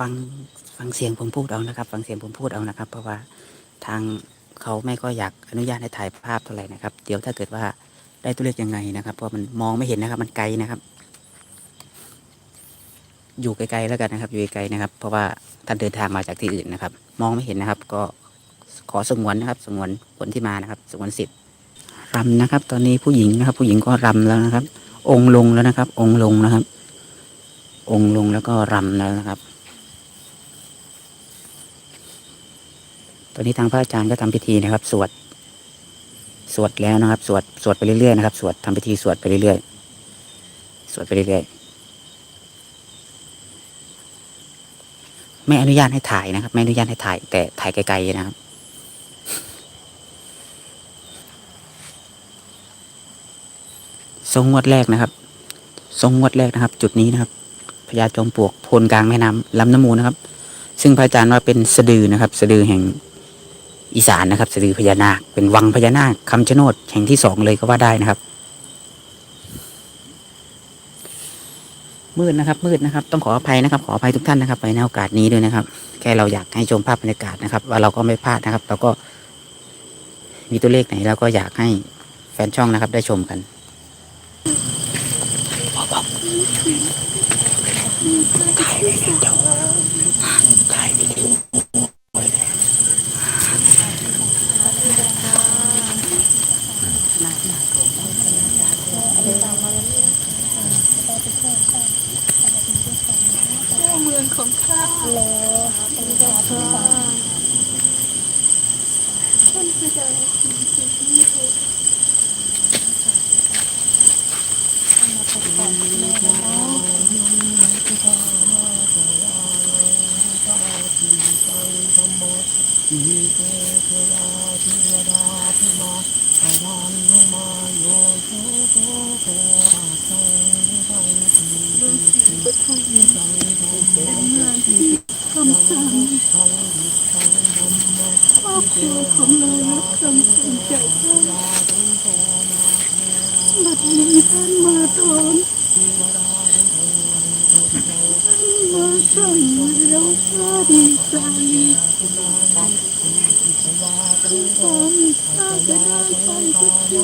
ฟังฟังเสียงผมพูดเอานะครับ ฟังเสียงผมพูดเอานะครับ เพราะว่าทางเขาไม่ก็อยากอนุญาตให้ถ่ายภาพเท่าไหร่นะครับ เดี๋ยวถ้าเกิดว่าได้ตัวเลขยังไงนะครับ เพราะมันมองไม่เห็นนะครับ มันไกลนะครับ อยู่ไกลๆแล้วกันนะครับ อยู่ไกลๆนะครับ เพราะว่าท่านเดินทางมาจากที่อื่นนะครับ มองไม่เห็นนะครับ ก็ขอสงวนนะครับ สงวนคนที่มานะครับ สงวนสิทธิ์รำนะครับ ตอนนี้ผู้หญิงนะครับ ผู้หญิงก็รำแล้วนะครับ องค์ลงแล้วนะครับ องค์ลงนะครับ องค์ลงแล้วก็รำแล้วนะครับ อนนี้ทางพระอาจารย์ก็ทำพิธีนะครับ สวด สวดแล้วนะครับ สวด สวดไปเรื่อยๆนะครับ สวดทำพิธีสวดไปเรื่อยๆ สวดไปเรื่อยๆ ไม่อนุญาตให้ถ่ายนะครับ ไม่อนุญาตให้ถ่าย แต่ถ่ายไกลๆนะครับทรงงวดแรกนะครับทรงงวดแรกนะครับ จุดนี้นะครับพญาจอมปลวกโพนกลางแม่น้ำลำน้ำมูลนะครับ ซึ่งพระอาจารย์ว่าเป็นสะดือนะครับ สะดือแห่ง อีสานนะครับสะดือพญานาคเป็นวังพญานาคคำชะโนดแห่งที่สองเลยก็ว่าได้นะครับ มืดนะครับ มืดนะครับ ต้องขออภัยนะครับ ขออภัยทุกท่านนะครับ ไปในโอกาสนี้ด้วยนะครับ แค่เราอยากให้ชมภาพบรรยากาศนะครับ ว่าเราก็ไม่พลาดนะครับ เราก็มีตัวเลขไหนเราก็อยากให้แฟนช่องนะครับ ได้ชมกันเมืองของข้าแล้วเป็นเจ้าข้า ท่านพระเจ้า dòng sông chạy thôn mặt lý thân mơ thôn mơ người đâu xa đi xa đi không có mì xa cái đai bay của chi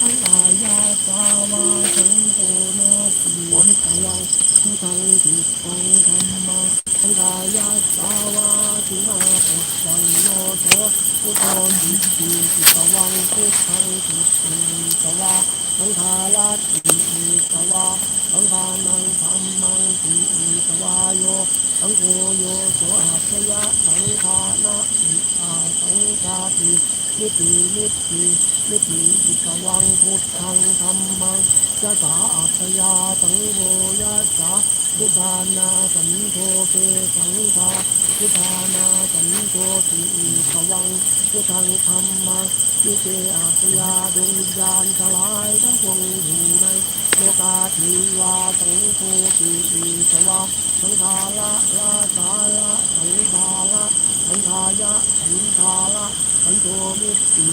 Hãy subscribe cho kênh Ghiền Mì Gõ Để không bỏ lỡ những video hấp dẫn 等的风干嘛？等他呀，沙娃的嘛，我想啰嗦。我等的是一个娃，等他拉的一个娃，等他能长满的一个娃哟。等我哟坐下呀，等他拉的啊，等他的。 นิตินิตินิติอิกวังพุทธังธรรมังยะสาอัสยาสังโฆยะสาพุทานาสันโฆเปสังฆาพุทานาสันโฆติอิกวังพุทธังธรรมังยุเกอัสยาดวงวิญญาณสลายทั้งปวงอยู่ในโลกาทีวาสังโฆติอิกวังสังฆาละละสาละสังฆาละ สังขายะสังขาระสังโฆมิติ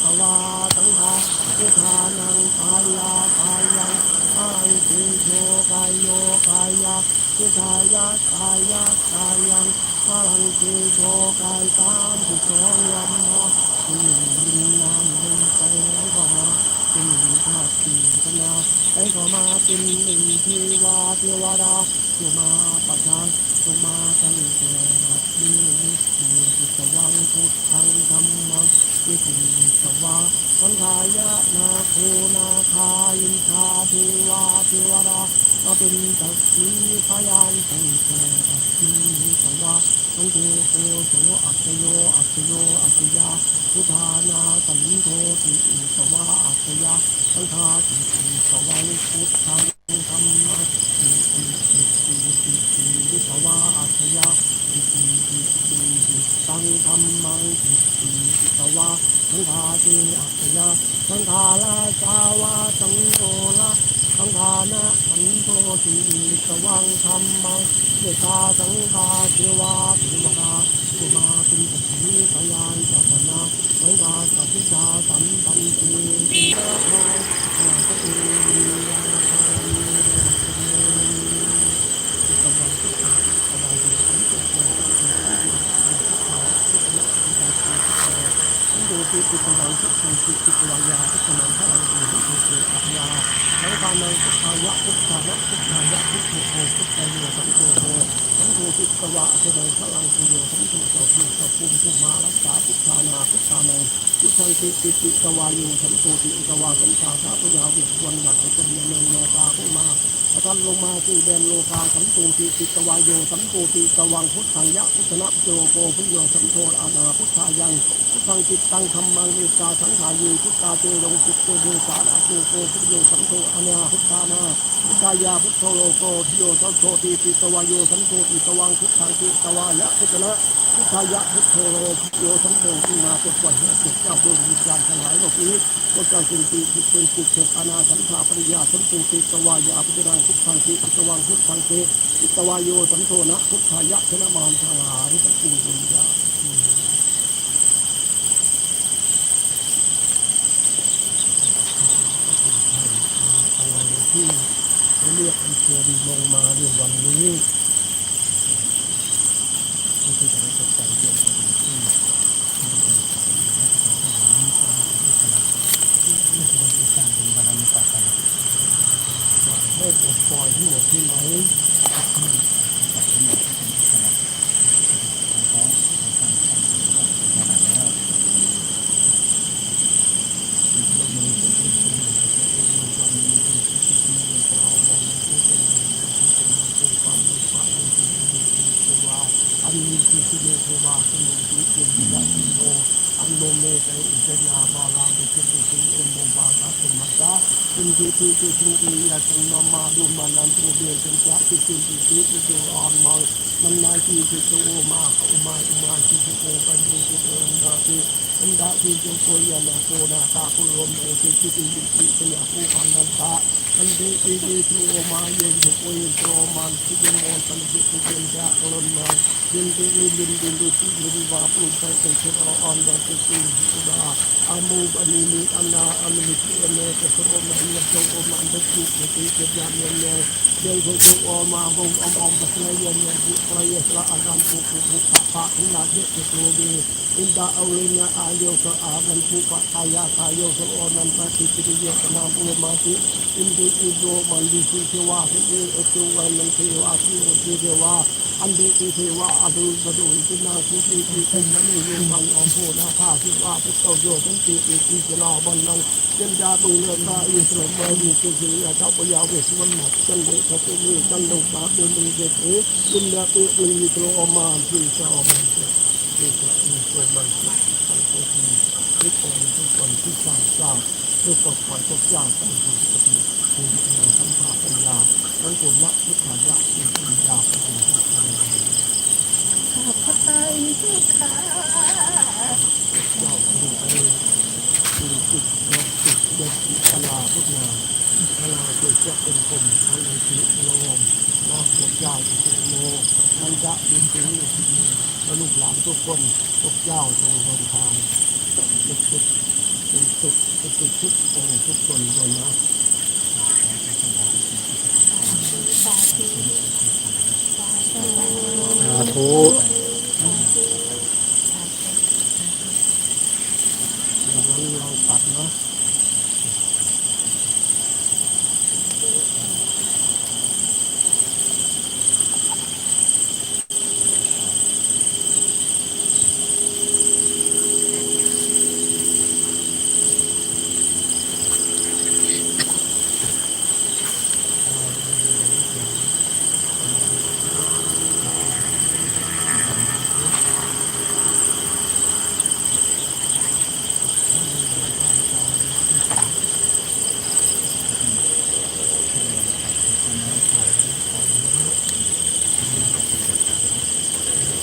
ภวาสังขาเวทานังกายาตายังกายติโชกายโยกายะเวทายะกายะกายังพลังติโชกายตามสิบสองลำมาเป็นหนึ่งยินนามุนไปให้มาเป็นหนึ่งธาตุนาไปลเข้มาเป็นหนึ่งเทวาเทวดาโยมาปัะชานลงมาทั้งแก่ มีวิสีวิสวังพุทธังธรรมังวิตริสวังสังขายนาโคนาคาอินทาเทวาเทวราก็เป็นตักขีพยานตั้งแต่ตักขีวิสวะสังโฆโคโสอัจโยอัจโยอัจยาพุทธานาสันโทติอิสวะอัจยาสังฆาติอิสวังพุทธัง 就话等他地阿弥陀，等他来教我等我啦，等他那很多地都忘心吗？这他等他这哇这阿，阿弥陀佛，菩萨善神啊，老人家菩萨等等地。 ครอบครัวของเรารับคำสั่งจากท่านบัดนี้ท่านมาถอนท่านมาแล้วข้าดีใจผมข้าจะทุกทีงติติวายาพุทธนังพลังติพุทธเตอัพยาสังฆานังพุทธายะพุทธายะพุทธายะพุทโธโภพุทธโยสัมโฆโภสัมโฆติตวะเทนังพลังติโยสัมโฆสัพพิสัพพุภูมารักษาพุทธานาพุทธานังพุทธังติติติตวายุสัมโฆติตวาสัมภาสาพยาวิวันหลักจำเนียงโลกาขึ้นมาพ ระท่านลงมาสู่แดนโลกาสัมตูติติตวายโยสัมตูติตวังพุทธังยะพุทธนะโยโกพุทโยสัมโทอานาพุทธายังพุทธังจิตตังธรรมังเมตตาสังขายีพุทธาเจรงจิตเตเดสานาโกโกพุทโยสัมโทอานาพุทธานาพุทธายาพุทโธโลโกพุทโยสัมโทติติตวายโยสัมโทติตวังพุทธังจิตตวายะพุทธนะ พุทธายะพุทโธโลพุทโยสัมโทที่มาปลดปล่อยให้จิตเจ้าดวงวิญญาณทั้งหลายโลกนี้พระเจ้าจึงตีจิตเป็นจิตเสกอาณาสัมภาปริยาสัมตูติตวายาพุทธังพุทธังจิตวังพุทธังเตจิตวายโยสัมโทนะพุทธายะชนะมารทางหลายทั้งปวงวิญญาณที่เรียกอันเชิญลงมาในวันนี้ Gracias. ตะอิเตนาบาลาบิเป็นสิเอโมบาลาสมัตตาคุณจิติติสุอิยาสังนามาดุมานันตุเบียนเป็นจักติสิติติติโตออนมังมันนาทีติโตมาอุมาอุมาทิโตปัญญติโตอันดาติอัน ดาติโตโคยานาโกนาตาคุลมเอติติติติติติยาภูพันดันตาอันเดติติโตมาเยนโคยโตมันสิเดมอนปันติติเยนจักาดินดินดินดินาปุตีปีเนกสโรมันยัจงอมันดักยุติติเจยามเยนเนเดี๋ยวจะจงอมาบงอมอมบัสเลเยนเนบุตรเยสะอันดันปุปุปุปะปะทินาเยตโตเบอินดาเอาเลญะอาโยสอาบันปุปะทายาทายโยสโอนันตติติเยตนาปุมาติอินดิอิโยมันดิสิเทวาเทเอเทวันมันเทวาทิโอเทวาอันเดติเทวะอดุลบดุลตินาสุติติเป็นนันนิยมังอมโพนาคาทิวาพุทธโยสันติติติจลาบันนังเจนจาตุเลตาอิสระมาดีสุสีอาชาปยาเวสวันหมดจันเดชตุลีจันดงบาเดลีเดเอยินดาตุลีโตอมานที่ชาวมันเจที่จะมีโซมันเจสังโฆทีทุกคนทุกคนที่สร้างสร้างด้วยกฎหมายทุกอย่างตั้งอยู่สติคือในสัมผัสปัญญาทั้งตัวนักพุทธายะที่ปัญญาเป็นผู้ทำข้าพเจ้าเจ้าค่ะเราดูไปดูจิตเรา จะเป็นคนอันติโลมนอกจากเจ้าอิติโลมันจะอิติโลและลูกหลานทุกคนทุกเจ้าทรงเดินทางเป็นสุดเป็นสุดเป็นสุดทุกองค์ทุกคนบนนะสาธุ สาธุ อย่างนั้นเราปัดเนาะ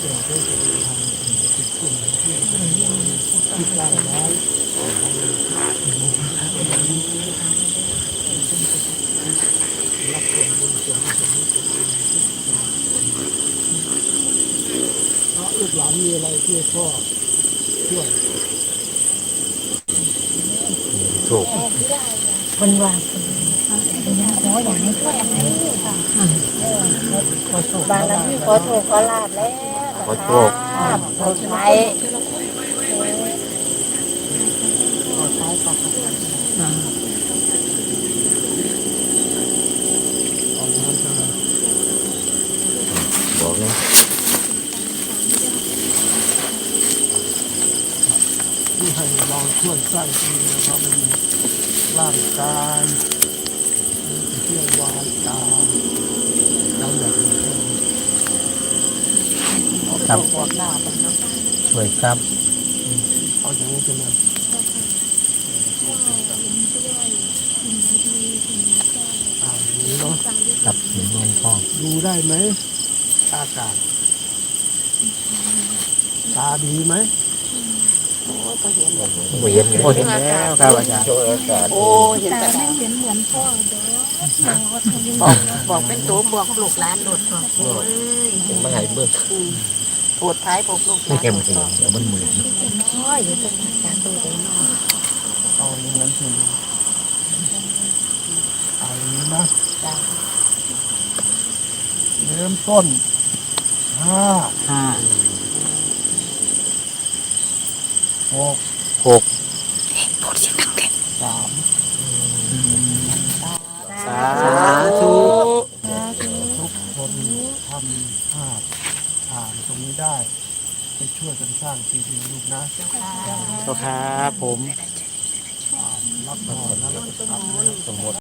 ที่ได้ไว้รับส่วนบุญส่วนกุศ ลส่วนบุญทุกคนเพราะลูกหลานมีอะไรที่พ่อช่วยถูกคนวาคนขออย่างนี้ก็อย่างนี้ค่ะบางทีขอโชคขอลาบแล้ว ขอโชคขอใช้ขอทาค่ะตอนนั้นจะบอกเลยที่ให้เราช่วยสร้างทีนะครับมันร่างกายเที่ยววาจาราอยากเห็น ครับบอกหน้าเป็นเนาะช่วยครับเอาอย่างนี้ใช่ไหมอ่าอย่างนี้เนาะกับหลวงพ่อดูได้ไหมอากาศตาดีไหมโอ้ยก็เห็นแบบเห็นโอ้เห็นแล้วครับอาจารย์ช่วยอากาศโอ้เห็นแต่แต่ไม่เห็นเหมือนพ่อเด้อบอกว่าทำยังไงบอกบอกเป็นตัวบอกลูกหลานโดดบอกโอ้ยมันหายเบิ้ง ปวดท้ายบอกลูกหลานเข็มเข็มเดี๋ยวมันมือพ่ออยู่ตรงนั้นการตัวเองเนาะเอาอย่างนั้นใช่ไหมเอาอย่างนี้นะจ้าเริ่มต้นห้าห้าหกหกพูดเสียงดังแค่สามสาธุ ทุกคนทำภาพผ่านตรงนี้ ได้ไปช่วยกันสร้างทีเดียวลูกนะก็ครับผม รับพรแล้วก็ทำสมมติ